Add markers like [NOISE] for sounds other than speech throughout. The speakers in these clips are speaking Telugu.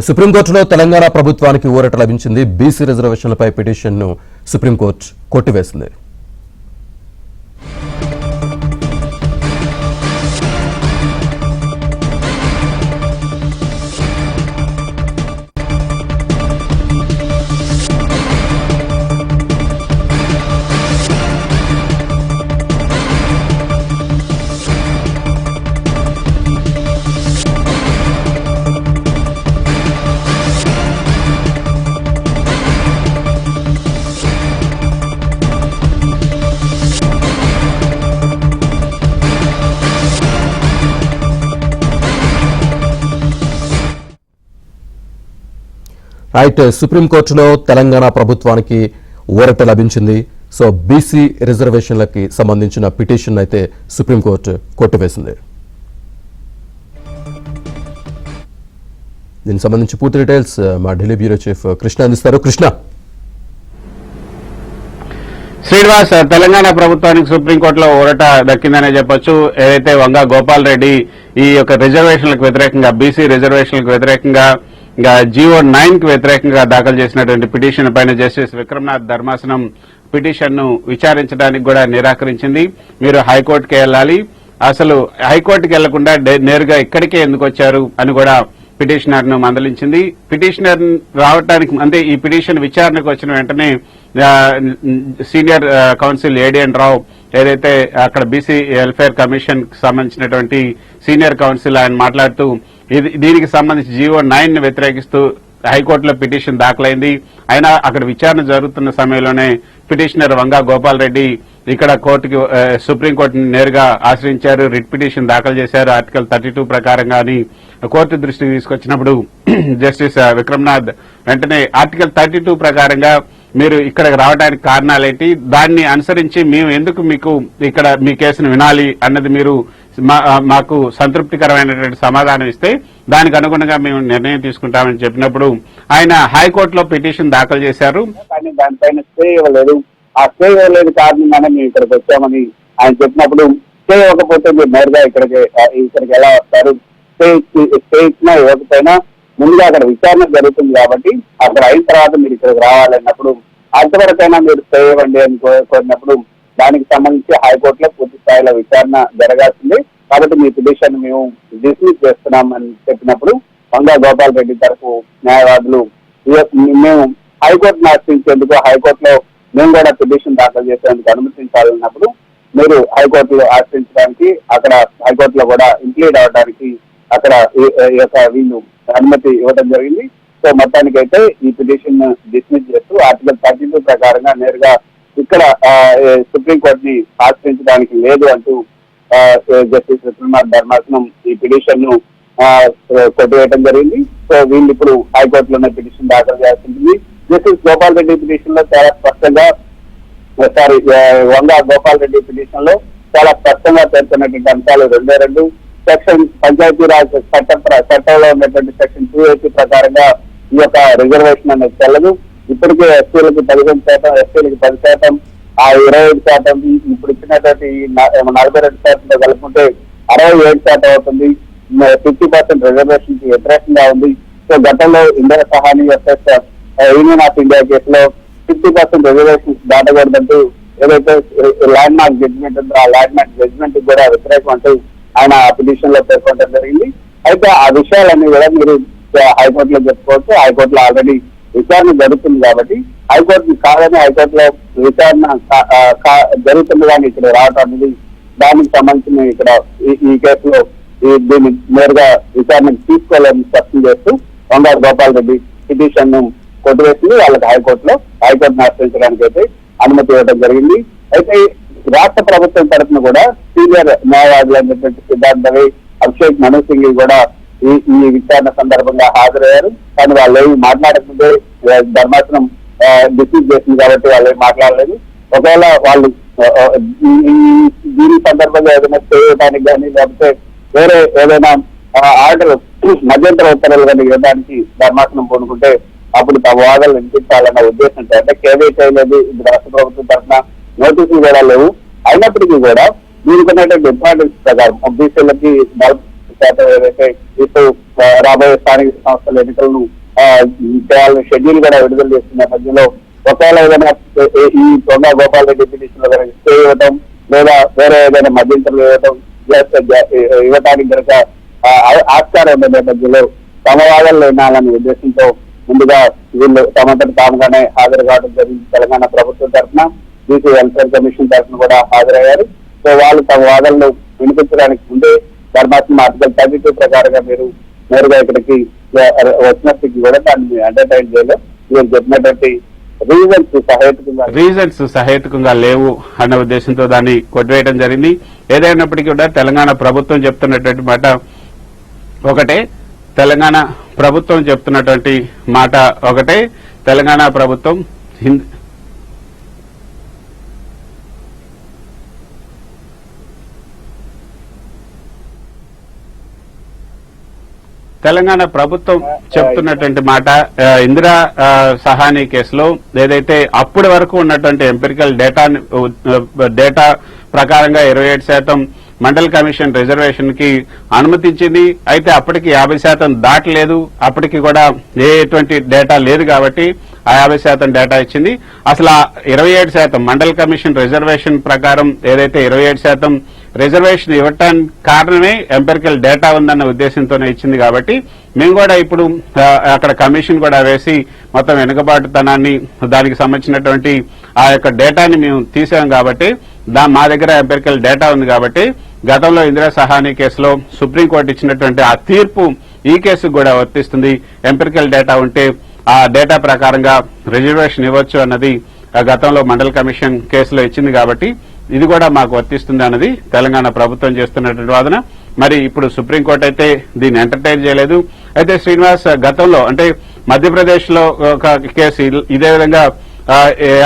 సుప్రీంకోర్టులో తెలంగాణ ప్రభుత్వానికి ఊరట లభించింది బీసీ రిజర్వేషన్లపై పిటిషన్ను సుప్రీంకోర్టు కొట్టివేసింది. రైట్ సుప్రీంకోర్టులో తెలంగాణ ప్రభుత్వానికి ఊరట లభించింది. సో బీసీ రిజర్వేషన్లకి సంబంధించిన పిటిషన్ అయితే సుప్రీంకోర్టు కొట్టివేసింది. దీనికి సంబంధించి పూర్తి డీటెయిల్స్ మా ఢిల్లీ బ్యూరో చీఫ్ కృష్ణ అందిస్తారు. కృష్ణ. శ్రీనివాస్ తెలంగాణ ప్రభుత్వానికి సుప్రీంకోర్టులో ఊరట దక్కిందనే చెప్పొచ్చు. ఏదైతే వంగ గోపాల్ రెడ్డి ఈ యొక్క రిజర్వేషన్లకు వ్యతిరేకంగా బీసీ రిజర్వేషన్లకు వ్యతిరేకంగా ఇంకా జియో నైన్కి వ్యతిరేకంగా దాఖలు చేసినటువంటి పిటిషన్ పైన జస్టిస్ విక్రమ్నాథ్ ధర్మాసనం పిటిషన్ను విచారించడానికి కూడా నిరాకరించింది. మీరు హైకోర్టుకి వెళ్ళాలి. అసలు హైకోర్టుకి వెళ్ళకుండా నేరుగా ఇక్కడికే ఎందుకు వచ్చారు అని కూడా పిటిషనర్ను మందలించింది. పిటిషనర్ రావడానికి అంటే ఈ పిటిషన్ విచారణకు వచ్చిన వెంటనే సీనియర్ కౌన్సిల్ ఏడిఎన్ రావు ఏదైతే అక్కడ బీసీ వెల్ఫేర్ కమిషన్ సంబంధించినటువంటి సీనియర్ కౌన్సిల్ ఆయన మాట్లాడుతూ ఇది దీనికి సంబంధించి జీవో నైన్ని వ్యతిరేకిస్తూ హైకోర్టులో పిటిషన్ దాఖలైంది. అయినా అక్కడ విచారణ జరుగుతున్న సమయంలోనే పిటిషనర్ వంగా గోపాల్ రెడ్డి ఇక్కడ కోర్టుకి సుప్రీంకోర్టుని నేరుగా ఆశ్రయించారు. రిట్ పిటిషన్ దాఖలు చేశారు. ఆర్టికల్ థర్టీ టూ ప్రకారంగా అని కోర్టు దృష్టికి తీసుకొచ్చినప్పుడు [CLEARS THROAT] జస్టిస్ విక్రమ్నాథ్ వెంటనే ఆర్టికల్ థర్టీ టూ ప్రకారంగా మీరు ఇక్కడికి రావడానికి కారణాలేంటి? దాన్ని అనుసరించి మేము ఎందుకు మీకు ఇక్కడ మీ కేసును వినాలి అన్నది మీరు మాకు సంతృప్తికరమైనటువంటి సమాధానం ఇస్తే దానికి అనుగుణంగా మేము నిర్ణయం తీసుకుంటామని చెప్పినప్పుడు ఆయన హైకోర్టులో పిటిషన్ దాఖలు చేశారు. కానీ దానిపైన స్టే ఇవ్వలేదు. ఆ స్టే ఇవ్వలేదు కారణంగానే మేము ఇక్కడికి వచ్చామని ఆయన చెప్పినప్పుడు స్టే ఇవ్వకపోతే మీరు నేరుగా ఇక్కడికి ఇక్కడికి ఎలా వస్తారు? స్టే స్టే ఇచ్చినా ఇవ్వకపోయినా ముందుగా అక్కడ విచారణ జరుగుతుంది కాబట్టి అక్కడ అయిన తర్వాత మీరు ఇక్కడికి రావాలన్నప్పుడు అంతవరకైనా మీరు స్టే ఇవ్వండి అని కోరినప్పుడు దానికి సంబంధించి హైకోర్టులో పూర్తి స్థాయిలో విచారణ జరగాల్సింది. కాబట్టి మీ పిటిషన్ మేము డిస్మిస్ చేస్తున్నామని చెప్పినప్పుడు వంగా గోపాల్ రెడ్డి తరఫు న్యాయవాదులు మేము హైకోర్టును ఆశ్రయించేందుకు హైకోర్టులో మేము కూడా పిటిషన్ దాఖలు చేసేందుకు అనుమతించాలన్నప్పుడు మీరు హైకోర్టులో ఆశ్రయించడానికి అక్కడ హైకోర్టులో కూడా ఇంక్లూడ్ అవడానికి అక్కడ ఈ యొక్క వీళ్ళు అనుమతి ఇవ్వడం జరిగింది. సో మొత్తానికి అయితే ఈ పిటిషన్ డిస్మిస్ చేస్తూ ఆర్టికల్ థర్టీ టూ ప్రకారంగా నేరుగా ఇక్కడ ఆ, సుప్రీంకోర్టుని ఆశ్రయించడానికి లేదు అంటూ జస్టిస్ విక్రమార్ ధర్మాసనం ఈ పిటిషన్ను కొట్టివేయడం జరిగింది. సో వీళ్ళు ఇప్పుడు హైకోర్టులోనే పిటిషన్ దాఖలు చేస్తుంది జస్టిస్ గోపాల్ రెడ్డి పిటిషన్లో చాలా స్పష్టంగా సారీ వంద గోపాల్ రెడ్డి పిటిషన్లో చాలా స్పష్టంగా పేర్కొన్నటువంటి అంశాలు రెండే రెండు. సెక్షన్ పంచాయతీరాజ్ చట్ట చట్టంలో ఉన్నటువంటి సెక్షన్ టూ ఎయిటీ ప్రకారంగా ఈ యొక్క రిజర్వేషన్ అనేది చెల్లదు ఇప్పటికే ఎస్సీలకు పదిహేను శాతం ఎస్సీలకు పది శాతం ఆ ఇరవై ఐదు శాతం ఇప్పుడు ఇచ్చినటువంటి నలభై రెండు శాతంతో కలుపుకుంటే అరవై ఏడు శాతం అవుతుంది. ఫిఫ్టీ పర్సెంట్ రిజర్వేషన్కి వ్యతిరేకంగా ఉంది. సో గతంలో ఇండియా సహాని ఎస్ఎస్ యూనియన్ ఆఫ్ ఇండియా కేసులో ఫిఫ్టీ పర్సెంట్ రిజర్వేషన్స్ దాటకూడదంటూ ఏదైతే ల్యాండ్ మార్క్ జడ్జిమెంట్ ఉందో ఆ ల్యాండ్ మార్క్ జడ్జిమెంట్ కూడా వ్యతిరేకం అంటూ ఆయన ఆ పిటిషన్లో పేర్కొనడం జరిగింది. అయితే ఆ విషయాలన్నీ కూడా మీరు హైకోర్టులో చెప్పుకోవచ్చు. హైకోర్టులో ఆల్రెడీ విచారణ జరుగుతుంది కాబట్టి హైకోర్టు కాదని హైకోర్టులో విచారణ కా- జరుగుతుంది కానీ ఇక్కడ రావటం అనేది దానికి సంబంధించిన ఇక్కడ ఈ- ఈ కేసులో దీన్ని నేరుగా విచారణకు తీసుకోవాలని స్పష్టం చేస్తూ వంగారు గోపాల్ రెడ్డి పిటిషన్ను కొట్టివేసింది. వాళ్ళకి హైకోర్టులో హైకోర్టును ఆశ్రయించడానికి అయితే అనుమతి ఇవ్వడం జరిగింది. అయితే రాష్ట్ర ప్రభుత్వం తరఫున కూడా సీనియర్ న్యాయవాదులు అయినటువంటి సిద్ధార్థ్ దవి అభిషేక్ మను సింగ్ కూడా ఈ ఈ విచారణ సందర్భంగా హాజరయ్యారు. కానీ వాళ్ళు ఏమి మాట్లాడకుంటే ధర్మాసనం డిసీజ్ చేసింది కాబట్టి వాళ్ళు మాట్లాడలేదు. ఒకవేళ వాళ్ళు దీని సందర్భంగా ఏదైనా చేయడానికి కానీ లేకపోతే వేరే ఏదైనా ఆర్డర్ మధ్యంతర ఉత్తర్వులు కానీ ఇవ్వడానికి ధర్మాసనం పూనుకుంటే అప్పుడు తమ వాదనలు వినిపించాలన్న ఉద్దేశం అంటే కేవీ చేయలేదు ఇది రాష్ట్ర ప్రభుత్వం తరఫున నోటీసులు కూడా లేవు. అయినప్పటికీ కూడా దీనికి ఉన్నటువంటి ఇంపార్టెన్స్ ప్రకారం బీసీలకి నలభై శాతం ఏదైతే ఇప్పుడు రాబోయే స్థానిక సంస్థల ఎన్నికలను చేయాలని షెడ్యూల్ కూడా విడుదల చేస్తున్న నేపథ్యంలో ఒకవేళ ఏదైనా ఈ- ఈ గోపాల్ రెడ్డి పిటిషన్లో కనుక స్టే ఇవ్వటం లేదా వేరే ఏదైనా మధ్యంతరం ఇవ్వటం ఇవ్వటానికి కనుక ఆస్కారం ఉన్న నేపథ్యంలో తమ వాదనలు వినాలనే ఉద్దేశంతో ముందుగా వీళ్ళు తమంతటి తాముగానే హాజరు కావడం జరిగింది. తెలంగాణ ప్రభుత్వం తరఫున బీసీ వెల్ఫేర్ కమిషన్ తరఫున కూడా హాజరయ్యారు. సో వాళ్ళు తమ వాదనలు వినిపించడానికి ముందే ధర్మాత్మ ఆర్టికల్ థర్టీ టూ ప్రకారంగా మీరు నేరుగా ఇక్కడికి వచ్చినప్పటికీ కూడా దాన్ని ఎంటర్టైన్ చేయలేదు మీరు చెప్పినటువంటి రీజన్స్ రీజన్స్ సహేతుకంగా లేవు అన్న ఉద్దేశంతో దాన్ని కొట్టివేయడం జరిగింది. ఏదైనప్పటికీ కూడా తెలంగాణ ప్రభుత్వం చెప్తున్నటువంటి మాట ఒకటే. తెలంగాణ ప్రభుత్వం చెప్తున్నటువంటి మాట ఒకటే. తెలంగాణ ప్రభుత్వం తెలంగాణ ప్రభుత్వం చెప్తున్నటువంటి మాట ఇందిరా సహాని కేసులో ఏదైతే అప్పటి వరకు ఉన్నటువంటి ఎంపిరికల్ డేటా డేటా ప్రకారంగా ఇరవై ఏడు శాతం మండల్ కమిషన్ రిజర్వేషన్కి అనుమతించింది. అయితే అప్పటికి యాభై శాతం దాటలేదు. అప్పటికి కూడా ఏ ఎటువంటి డేటా లేదు కాబట్టి ఆ యాభై శాతం డేటా ఇచ్చింది. అసలు ఆ ఇరవై ఏడు శాతం మండల్ కమిషన్ రిజర్వేషన్ ప్రకారం ఏదైతే ఇరవై ఏడు శాతం రిజర్వేషన్ ఇవ్వటానికి కారణమే ఎంపెరికల్ డేటా ఉందన్న ఉద్దేశంతోనే ఇచ్చింది కాబట్టి మేము కూడా ఇప్పుడు అక్కడ కమిషన్ కూడా వేసి మొత్తం వెనుకబాటుతనాన్ని దానికి సంబంధించినటువంటి ఆ యొక్క డేటాని మేము తీసాం కాబట్టి దా మా దగ్గర ఎంపెరికల్ డేటా ఉంది కాబట్టి గతంలో ఇందిరా సహానీ కేసులో సుప్రీంకోర్టు ఇచ్చినటువంటి ఆ తీర్పు ఈ కేసుకు కూడా వర్తిస్తుంది. ఎంపెరికల్ డేటా ఉంటే ఆ డేటా ప్రకారంగా రిజర్వేషన్ ఇవ్వచ్చు అన్నది ఆ గతంలో మండల్ కమిషన్ కేసులో ఇచ్చింది కాబట్టి ఇది కూడా మాకు వర్తిస్తుంది అన్నది తెలంగాణ ప్రభుత్వం చేస్తున్నటువంటి వాదన. మరి ఇప్పుడు సుప్రీంకోర్టు అయితే దీన్ని ఎంటర్టైన్ చేయలేదు. అయితే శ్రీనివాస్ గతంలో అంటే మధ్యప్రదేశ్లో ఒక కేసు ఇదే విధంగా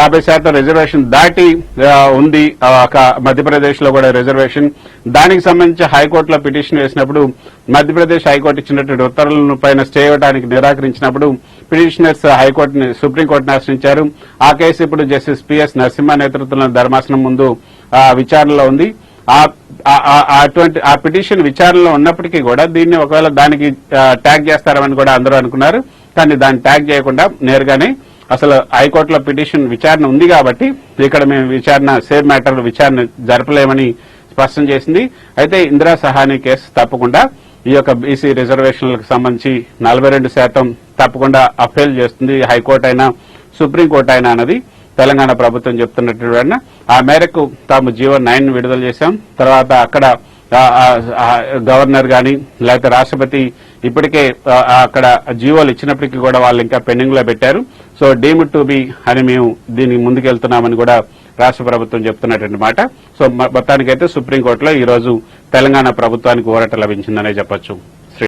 యాభై శాతం రిజర్వేషన్ దాటి ఉంది. ఒక మధ్యప్రదేశ్లో కూడా రిజర్వేషన్. దానికి సంబంధించి హైకోర్టులో పిటిషన్ వేసినప్పుడు మధ్యప్రదేశ్ హైకోర్టు ఇచ్చినటువంటి ఉత్తర్వులను పైన స్టే ఇవ్వడానికి నిరాకరించినప్పుడు పిటిషనర్స్ హైకోర్టుని సుప్రీంకోర్టును ఆశ్రయించారు. ఆ కేసు ఇప్పుడు జస్టిస్ పిఎస్ నరసింహ నేతృత్వంలో ధర్మాసనం ముందు విచారణలో ఉంది. ఆ అటువంటి ఆ పిటిషన్ విచారణలో ఉన్నప్పటికీ కూడా దీన్ని ఒకవేళ దానికి ట్యాగ్ చేస్తారని కూడా అందరూ అనుకున్నారు. కానీ దాన్ని ట్యాగ్ చేయకుండా నేరుగానే అసలు హైకోర్టులో పిటిషన్ విచారణ ఉంది కాబట్టి ఇక్కడ మేము విచారణ సేమ్ మ్యాటర్ విచారణ జరపలేమని స్పష్టం చేసింది. అయితే ఇందిరా సహాని కేసు తప్పకుండా ఈ యొక్క బీసీ రిజర్వేషన్లకు సంబంధించి నలభై రెండు శాతం తప్పకుండా అఫెయిల్ చేస్తుంది హైకోర్టు అయినా సుప్రీంకోర్టు అయినా అన్నది. తెలంగాణ ప్రభుత్వం చెప్తున్నటువంటి ఆ మేరకు తాము జీవో నైన్ విడుదల చేశాం. తర్వాత అక్కడ గవర్నర్ గాని లేకపోతే రాష్ట్రపతి ఇప్పటికే అక్కడ జీవోలు ఇచ్చినప్పటికీ కూడా వాళ్ళు ఇంకా పెండింగ్లో పెట్టారు. సో డీమ్ టు బి అని మేము దీనికి ముందుకెళ్తున్నామని కూడా రాష్ట్ర ప్రభుత్వం చెప్తున్నటువంటి మాట. సో మొత్తానికైతే సుప్రీంకోర్టులో ఈ రోజు తెలంగాణ ప్రభుత్వానికి ఊరట లభించిందనే చెప్పొచ్చు.